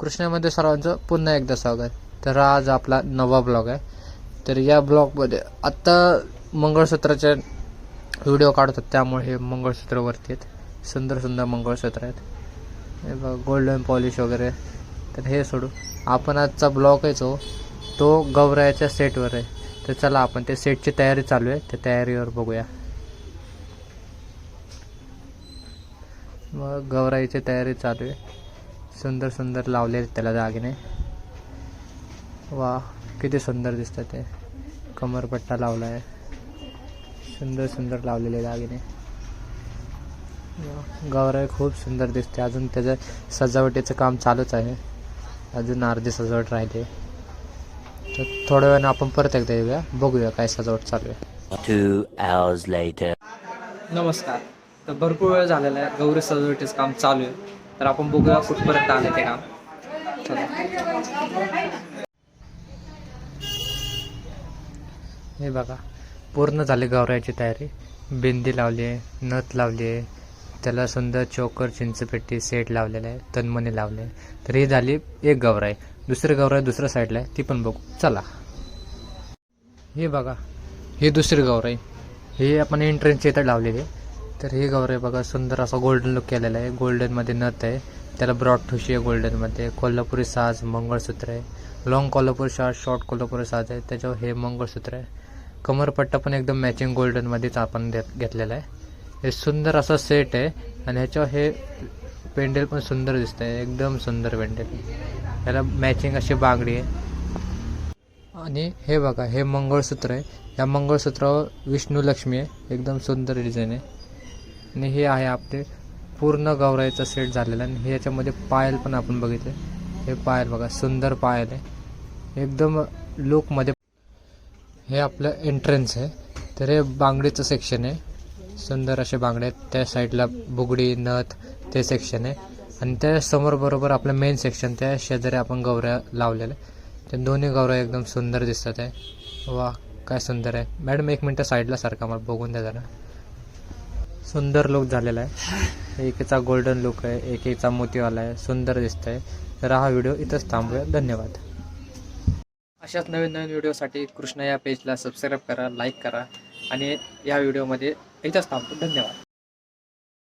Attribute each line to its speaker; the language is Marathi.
Speaker 1: कृष्णामध्ये सर्वांचं पुन्हा एकदा स्वागत. तर आज आपला नवा ब्लॉग आहे. तर या ब्लॉगमध्ये आत्ता मंगळसूत्राचे व्हिडिओ काढतात त्यामुळे हे मंगळसूत्रवरती आहेत. सुंदर सुंदर मंगळसूत्र आहेत. हे बघा गोल्डन पॉलिश वगैरे. तर हे सोडू. आपण आजचा ब्लॉग आहे जो तो गौरायाच्या सेटवर आहे. तर चला आपण ते सेटची तयारी चालू आहे. त्या तयारीवर बघूया. मग गौराईची तयारी चालू आहे. सुंदर सुंदर लावले त्याला दागिने. वा किती सुंदर दिसतात ते. कमरपट्टा लावला आहे सुंदर सुंदर लावलेले दागिने. वा, गौराई खूप सुंदर दिसते अजून त्याचं सजावटीचं काम चालूच आहे. अजून अर्धी सजावट राहिली. तर थोड्या वेळानं आपण परत एकदा येऊया. बघूया काय सजावट चालू आहे.
Speaker 2: Two hours later.
Speaker 3: नमस्कार. तर भरपूर वेळ झालेला आहे. गौरी सजावटीचं काम चालू आहे. तर आपण बघूया कुठपर्यंत आले ते काम.
Speaker 1: हे बघा पूर्ण झाले गौरायची तयारी. बिंदी लावली आहे नथ लावली आहे. त्याला सुंदर चोकर चिंचपेटी सेट लावलेला आहे तनमणी लावले तर ही झाली एक गौराई. दुसरी गौराई दुसऱ्या साईडला आहे. ती पण बघू. चला. हे बघा ही दुसरी गौराई. ही आपण एंट्रन्सच्या इथं लावलेली आहे. तर हे गौर आहे बघा सुंदर असा गोल्डन लुक केलेला आहे. गोल्डनमध्ये नथ आहे. त्याला ब्रॉड ठुशी आहे गोल्डनमध्ये कोल्हापुरी साज मंगळसूत्र आहे. लॉंग कोल्हापुरी साज शॉर्ट कोल्हापुरी साज आहे. त्याच्यावर हे मंगळसूत्र आहे. कमरपट्टा पण एकदम मॅचिंग गोल्डनमध्येच आपण देत घेतलेला आहे. हे सुंदर असं सेट आहे. आणि ह्याच्यावर हे पेंडेल पण सुंदर दिसतं आहे एकदम सुंदर पेंडेल. ह्याला मॅचिंग अशी बांगडी आहे. आणि हे बघा हे मंगळसूत्र आहे. या मंगळसूत्रावर विष्णू लक्ष्मी आहे. एकदम सुंदर डिझाईन आहे. आणि हे आहे आपले पूर्ण गौराईचा सेट झालेला आणि हे याच्यामध्ये पायल पण आपण बघितले. हे पायल बघा सुंदर पायल आहे. एकदम लुकमध्ये हे आपलं एंट्रन्स आहे. तर हे बांगडीचं सेक्शन आहे. सुंदर असे बांगडे आहेत. त्या साईडला बुगडी नथ ते सेक्शन आहे. आणि त्या समोर बरोबर आपलं मेन सेक्शन त्या शेजारी आपण गौऱ्या लावलेल्या आहे. ते दोन्ही गौऱ्या एकदम सुंदर दिसतात आहे. वा काय सुंदर आहे. मॅडम एक मिनटं साईडला सारखा मला बघून द्या जरा. सुंदर लुक झालेला आहे. एकेचा गोल्डन लुक आहे एकेचा मोतीवाला आहे सुंदर दिसत आहे तर हा व्हिडिओ इथंच थांबूया. धन्यवाद.
Speaker 3: अशाच नवीन नवीन व्हिडिओसाठी कृष्णा या पेजला सबस्क्राईब करा लाईक करा. आणि या व्हिडिओमध्ये इथंच थांबतो. धन्यवाद.